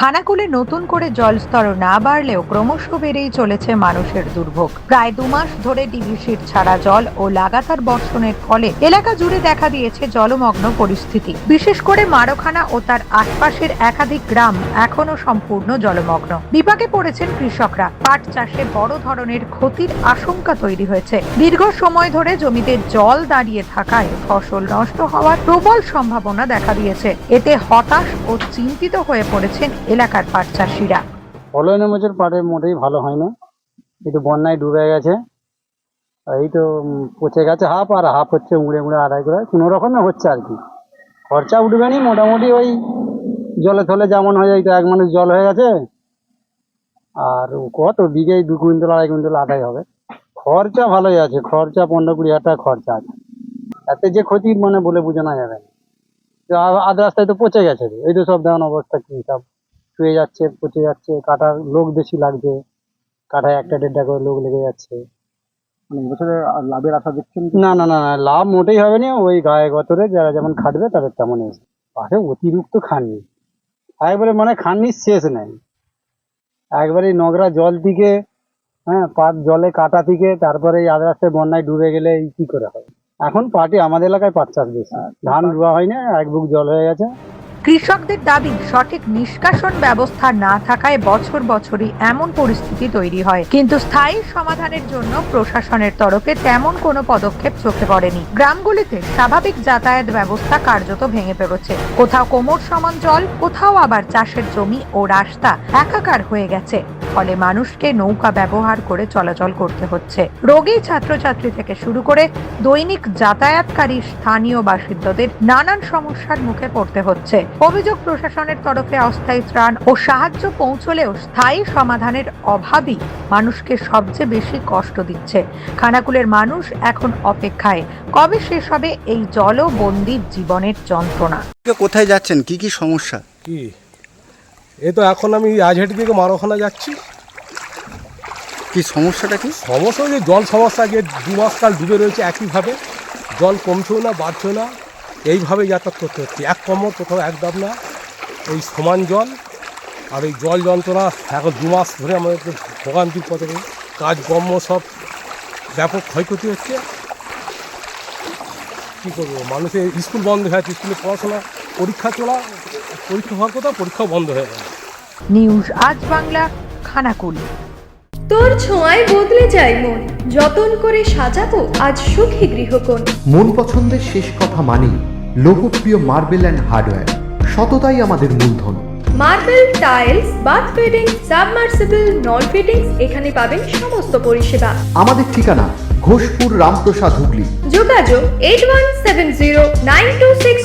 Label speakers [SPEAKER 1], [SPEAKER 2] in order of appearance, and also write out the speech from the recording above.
[SPEAKER 1] খানাকুলে নতুন করে জলস্তর না বাড়লেও ক্রমশ বেড়েই চলেছে মানুষের দুর্ভোগ। প্রায় দু মাস ধরে ডিভিসির ছাড়া জল ও লাগাতার বর্ষণের ফলে এলাকা জুড়ে দেখা দিয়েছে জলমগ্ন পরিস্থিতি। বিশেষ করে মারোখানা ও তার আশপাশের একাধিক গ্রাম এখনও সম্পূর্ণ জলমগ্ন। বিপাকে পড়েছেন কৃষকরা। পাট চাষে বড় ধরনের ক্ষতির আশঙ্কা তৈরি হয়েছে। দীর্ঘ সময় ধরে জমিতে জল দাঁড়িয়ে থাকায় ফসল নষ্ট হওয়ার প্রবল সম্ভাবনা দেখা দিয়েছে। এতে হতাশ ও চিন্তিত হয়ে পড়েছেন এলাকার পাট চাষিরা।
[SPEAKER 2] ফলনের বছর পাটে মোটেই ভালো হয় না একটু বন্যায় ডুবে গেছে। এই তো পচে গেছে হাফ আর হাফ হচ্ছে উড়ে উড়ে আদায় করে। কোনো রকমে হচ্ছে আর কি। খরচা উঠবে নি, মোটামুটি ওই জলে থলে যেমন হয়ে যায়, তো এক মানুষ জল হয়ে গেছে। আর কত বিঘে দু কুইন্টাল, আড়াই কুইন্টাল আদায় হবে। খরচা ভালোই আছে, খরচা পনেরো কুড়ি হাজার টাকা খরচা আছে। এতে যে ক্ষতি মানে বলে বোঝানো যাবে আধ রাস্তায় তো পচে গেছে। এই তো সব দেওয়ান অবস্থা কি সব শুয়ে যাচ্ছে পচে যাচ্ছে কাটার লোক বেশি লাগছে কাটায় একটা দেড়টা করে লোক লেগে যাচ্ছে।
[SPEAKER 3] মানে এবছরে লাভের আশা দেখছেন
[SPEAKER 2] না না না না লাভ মোটেই হবে না ওই গায়ে গতরে যারা যেমন খাটবে তাদের তেমন এসে পাশে অতিরিক্ত খাননি। একবারে মানে খাননি শেষ নাই। একবারে নোংরা জল থেকে হ্যাঁ পাট জলে কাটা থেকে তারপরে এই আধ রাস্তায় বন্যায় ডুবে গেলে এই কি করে হয়? এখন পাটি আমাদের এলাকায় পাট চাষ বেশি। ধান রোয়া হয় না এক বুক জল হয়ে গেছে।
[SPEAKER 1] কৃষকদের দাবি, সঠিক নিষ্কাশন ব্যবস্থা না থাকায় বছর বছরই এমন পরিস্থিতি তৈরি হয়। কিন্তু স্থায়ী সমাধানের জন্য প্রশাসনের তরফে তেমন কোনো পদক্ষেপ চোখে পড়েনি। গ্রামগুলিতে স্বাভাবিক যাতায়াত ব্যবস্থা কার্যত ভেঙে পড়েছে। কোথাও কোমর সমান জল, কোথাও আবার চাষের জমি ও রাস্তা একাকার হয়ে গেছে। ফলে মানুষকে নৌকা ব্যবহার করে চলাচল করতে হচ্ছে। রোগী ছাত্রছাত্রী থেকে শুরু করে দৈনিক যাতায়াতকারী স্থানীয় বাসিন্দাদের নানান সমস্যার মুখে পড়তে হচ্ছে। অভিযোগ প্রশাসনের তরফে অস্থায়ী ত্রাণ ও সাহায্য পৌঁছলেও স্থায়ী সমাধানের অভাবই মানুষকে সবচেয়ে বেশি কষ্ট দিচ্ছে। খানাকুলের মানুষ এখন অপেক্ষায়। কবে শেষ হবে এই জলবন্দির জীবনের যন্ত্রণা?
[SPEAKER 4] কোথায় যাচ্ছেন? কি কি সমস্যা?
[SPEAKER 5] কি? এই তো এখন আমি আজহাটি থেকে মারোখানা যাচ্ছি।
[SPEAKER 4] কি সমস্যাটা কি?
[SPEAKER 5] সমস্যা যে জল সমস্যা যে দু মাস কাল ডুবে রয়েছে একইভাবে। জল কমছেও না বাড়ছেও না। এইভাবে যাতায়াত করতে হচ্ছে। এক কমর কোথাও এক দাম না। এই সমান জল আর এই জল যন্ত্রণা এখন দু মাস ধরে আমাদের ভোগান্তির পথে কাজ কর্ম সব ব্যাপক ক্ষয়ক্ষতি হচ্ছে। কী করব? মানুষের স্কুল বন্ধ হয়ে আছে স্কুলে পড়াশোনা পরীক্ষা চলা পরীক্ষা হওয়ার কথা পরীক্ষাও বন্ধ হয়ে গেল।
[SPEAKER 1] নিউজ আজ বাংলা খানাকুল।
[SPEAKER 6] তোর ছোঁয়ায় বদলে যায় মন যতন করে সাজাবো আজ সুখী গৃহকোণ।
[SPEAKER 7] মন পছন্দের শেষ কথা মানি লোকপ্রিয় মার্বেল অ্যান্ড হার্ডওয়্যার সততাই আমাদের মূলধন।
[SPEAKER 6] Marble tiles bath fitting submersible নল ফিটিংস এখানে পাবেন সমস্ত পরিষেবা।
[SPEAKER 7] আমাদের ঠিকানা ঘোষপুর রামপ্রসাদ হুগলি।
[SPEAKER 6] যোগাযোগ eight one seven zero nine two six